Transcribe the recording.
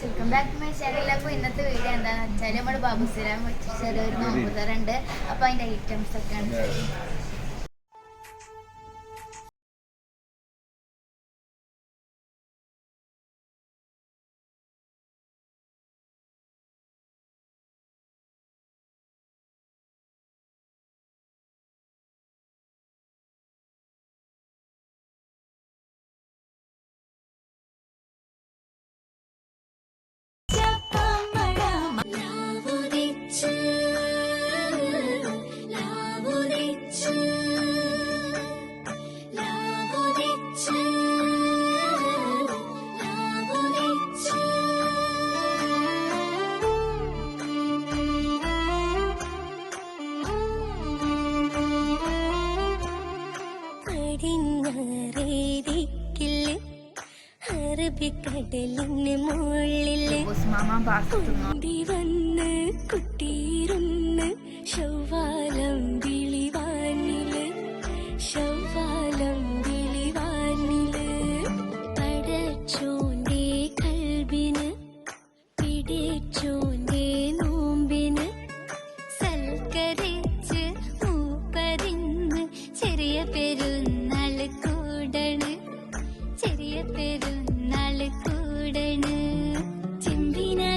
guys welcome back my channel അപ്പോൾ ഇന്നത്തെ video എന്താണെന്ന് വെച്ചാൽ നമ്മുടെ വെച്ച് ചെറിയൊരു നോമ്പുതറുണ്ട് അപ്പോൾ അതിന്റെ ഐറ്റംസ് ഒക്കെ ആണ് പടിഞ്ഞാറേരിക്കിൽ അറബിക്കടലിന് മുകളിൽ വന്ന് ചൊവ്വാല